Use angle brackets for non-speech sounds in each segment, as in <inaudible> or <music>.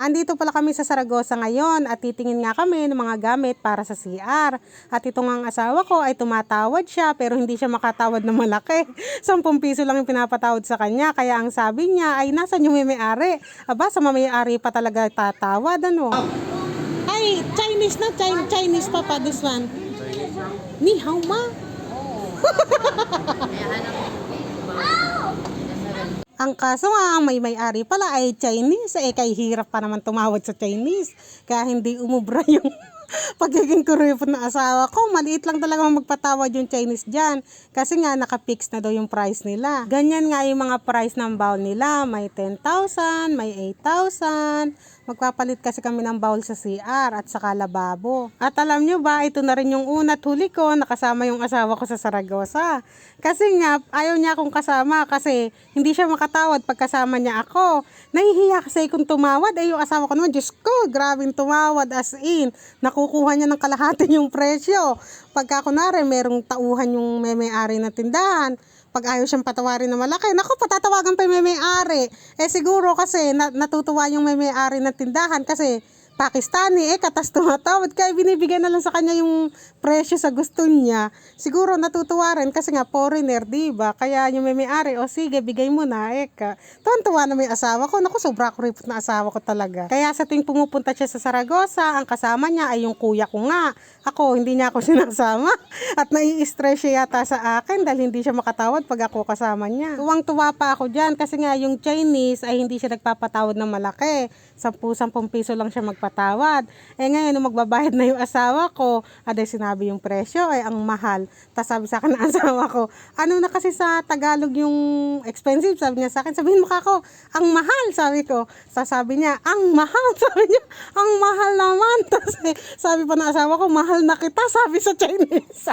Andito pala kami sa Saragosa ngayon at titingin nga kami ng mga gamit para sa CR. At itong ang asawa ko ay tumatawad siya pero hindi siya makatawad na malaki. <laughs> 10 piso lang yung pinapatawad sa kanya. Kaya ang sabi niya ay nasan yung may-ari? Aba, sa may-ari pa talaga tatawad ano? Ay, Chinese na, Chin- Chinese pa pa this one. Ni hao ma? <laughs> Ang kaso nga, ang may may-ari pala ay Chinese. Eh, kay hirap pa naman tumawad sa Chinese. Kaya hindi umubra <laughs> yung <laughs> pagiging kuripot na asawa ko. Maliit lang talaga magpatawad yung Chinese dyan. Kasi nga, nakapix na daw yung price nila. Ganyan nga yung mga price ng bowl nila. May 10,000, may 8,000. Magpapalit kasi kami ng bowl sa CR at saka lababo. At alam nyo ba, ito na rin yung una at huli ko nakasama yung asawa ko sa Saragosa. Kasi nga, ayaw niya akong kasama kasi hindi siya makatawad pagkasama niya ako. Nahihiya kasi kung tumawad. Eh, yung asawa ko naman, Diyos ko, grabing tumawad as in. Nakukuha niya ng kalahati <laughs> yung presyo. Pagka kunwari, merong tauhan yung may-may-ari na tindahan, pag ayaw siyang patawarin na malaki, naku, patatawagan pa yung may-may-ari. Eh siguro kasi na- natutuwa yung may-may-ari ng tindahan kasi Pakistani, eh, katas tumatawad. Kaya binibigyan na lang sa kanya yung presyo sa gusto niya. Siguro natutuwa rin kasi nga foreigner, di ba? Kaya yung may-may-ari, o sige, bigay mo na, eh. Tuwan-tuwa na may asawa ko. Naku, sobra ko ripot na asawa ko talaga. Kaya sa tuwing pumupunta siya sa Saragosa, ang kasama niya ay yung kuya ko nga. Ako, hindi niya ako <laughs> sinasama. At nai-stress siya yata sa akin dahil hindi siya makatawad pag ako kasama niya. Tuwang-tuwa pa ako dyan kasi nga yung Chinese ay hindi siya nagpapatawad ng malaki. 10-10 piso lang siya magpatawad. Eh ngayon, nung magbabayad na yung asawa ko, aday sinabi yung presyo ay ang mahal. Tapos sabi sa akin ng <laughs> asawa ko, ano na kasi sa Tagalog yung expensive? Sabi niya sa akin, sabihin mo ka ako, ang mahal, sabi ko. Sasabi niya, ang mahal, <laughs> sabi niya, ang mahal naman. <laughs> Tapos eh, sabi pa ng asawa ko, mahal na kita, sabi sa Chinese.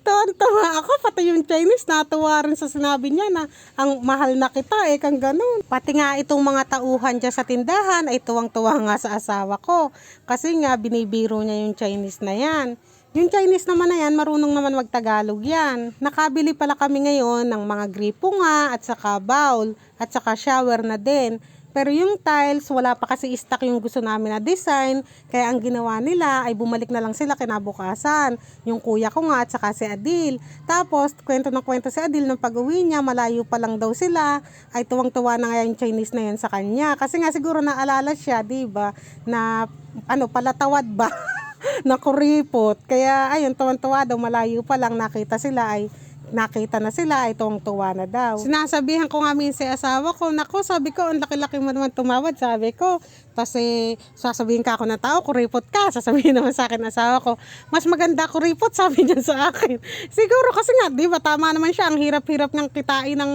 Tuwan-tuwa ako, pati yung Chinese, natuwa rin sa sinabi niya na ang mahal na kita, eh, kang ganun. Pati nga itong mga tauhan dyan sa tindahan, ay tuwang-tuwa nga sa asawa ko. Kasi nga, binibiro niya yung Chinese na yan. Yung Chinese naman na yan, marunong naman magtagalog yan. Nakabili pala kami ngayon ng mga gripo nga, at saka bowl, at saka shower na din. Pero yung tiles, wala pa kasi stock yung gusto namin na design. Kaya ang ginawa nila ay bumalik na lang sila kinabukasan. Yung kuya ko nga at saka si Adil. Tapos, kwento ng kwento si Adil nung pag-uwi niya, malayo pa lang daw sila. Ay tuwang-tuwa na nga yung Chinese na yan sa kanya. Kasi nga siguro naalala siya, di ba, na ano, palatawad ba? <laughs> na kuripot. Kaya ayun, tuwan-tuwa daw, malayo pa lang nakita sila ay nakita na sila, ay tuwang-tuwa na daw. Sinasabihan ko nga minsan sa asawa ko, nako, sabi ko, ang laki-laki mo naman tumawad, sabi ko. Kasi sasabihin ka ako ng tao, kuripot ka. Sasabihin naman sa akin asawa ko, mas maganda kuripot, sabi niya sa akin. <laughs> Siguro kasi nga, di ba, tama naman siya, ang hirap-hirap ng kitain ng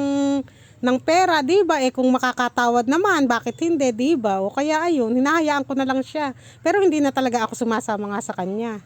ng pera, di ba? Eh kung makakatawad naman, bakit hindi, di ba? O kaya ayun, hinahayaan ko na lang siya. Pero hindi na talaga ako sumasama nga sa kanya.